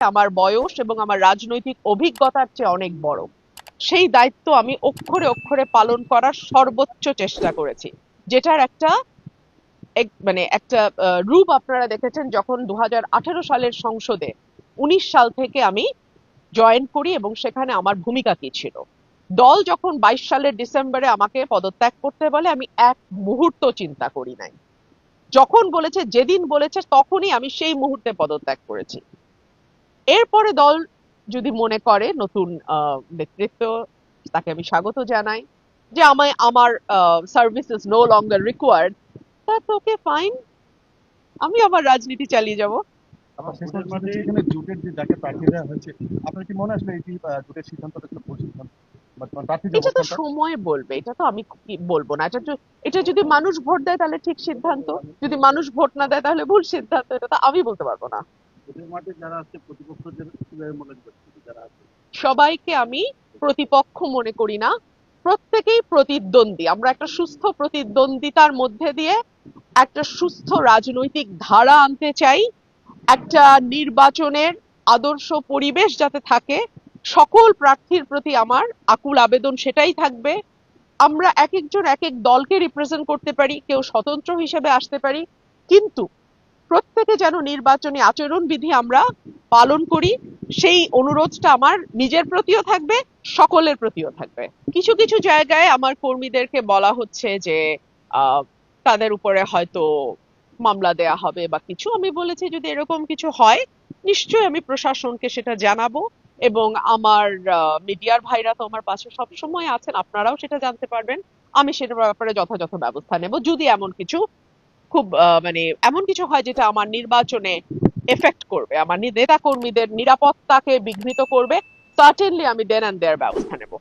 আমার বয়স এবং আমার রাজনৈতিক অভিজ্ঞতার চেয়ে অনেক বড়। সেই দায়িত্ব আমি অক্ষরে অক্ষরে পালন করার সর্বোচ্চ চেষ্টা করেছি। যেটার একটা মানে একটা রূপ আপনারা দেখেছেন যখন দু সালের সংসদে উনিশ সাল থেকে আমি জয়েন করি এবং সেখানে আমার ভূমিকা কি ছিল। দল যখন বাইশ সালের ডিসেম্বরে আমাকে পদত্যাগ করতে বলে, আমি এক মুহূর্ত চিন্তা করি নাই। যখন বলেছে, যেদিন বলেছে, তখনই আমি সেই মুহূর্তে পদত্যাগ করেছি। এরপরে দল যদি মনে করে নতুন নেতৃত্ব তাকে আমি স্বাগত জানাই যে আমায় আমার service is no longer required that's okay fine আমি আমার রাজনীতি চালিয়ে যাব। আবার শেষ পর্যন্ত এখানে জোটের যে যাকে প্রার্থী দেওয়া হয়েছে আপনার কি মনে আসলে এটি জোটের সিদ্ধান্তটা একটা ভুল সিদ্ধান্ত? বর্তমান প্রার্থী যে এটা তো সময় বলবে এটা তো আমি বলব না এটা এটা যদি মানুষ ভোট দেয় তাহলে ঠিক সিদ্ধান্ত যদি মানুষ ভোট না দেয় তাহলে ভুল সিদ্ধান্ত এটা তো আমি বলতে পারব না। সবাইকে আমি প্রতিপক্ষ মনে করি না, প্রত্যেকেই প্রতিদ্বন্দ্বী। আমরা একটা সুস্থ প্রতিদ্বন্দ্বিতার মধ্যে দিয়ে একটা সুস্থ রাজনৈতিক ধারা আনতে চাই, একটা নির্বাচনের আদর্শ পরিবেশ যাতে থাকে, সকল প্রার্থীর প্রতি আমার আকুল আবেদন সেটাই থাকবে। আমরা এক একজন এক এক দলকে রিপ্রেজেন্ট করতে পারি, কেউ স্বতন্ত্র হিসেবে আসতে পারি, কিন্তু প্রত্যেকে যেন নির্বাচনী আচরণবিধি আমরা পালন করি, সেই অনুরোধটা আমার নিজের প্রতিও থাকবে, সকলের প্রতিও থাকবে। কিছু কিছু জায়গায় আমার কর্মীদেরকে বলা হচ্ছে যে তাদের উপরে হয়তো মামলা দেয়া হবে বা কিছু। আমি বলেছি যদি এরকম কিছু হয়, নিশ্চয়ই আমি প্রশাসনকে সেটা জানাব এবং আমার মিডিয়ার ভাইরা তো আমার পাশে সবসময় আছেন, আপনারাও সেটা জানতে পারবেন। আমি সেটার ব্যাপারে যথাযথ ব্যবস্থা নেব। যদি এমন কিছু খুব মানে এমন কিছু হয় যেটা আমার নির্বাচনে এফেক্ট করবে। আমার নেতা কর্মীদের নিরাপত্তাকে বিঘ্নিত করবে। সার্টেনলি আমি দেন অ্যান্ড দেয়ার ব্যবস্থা নেব।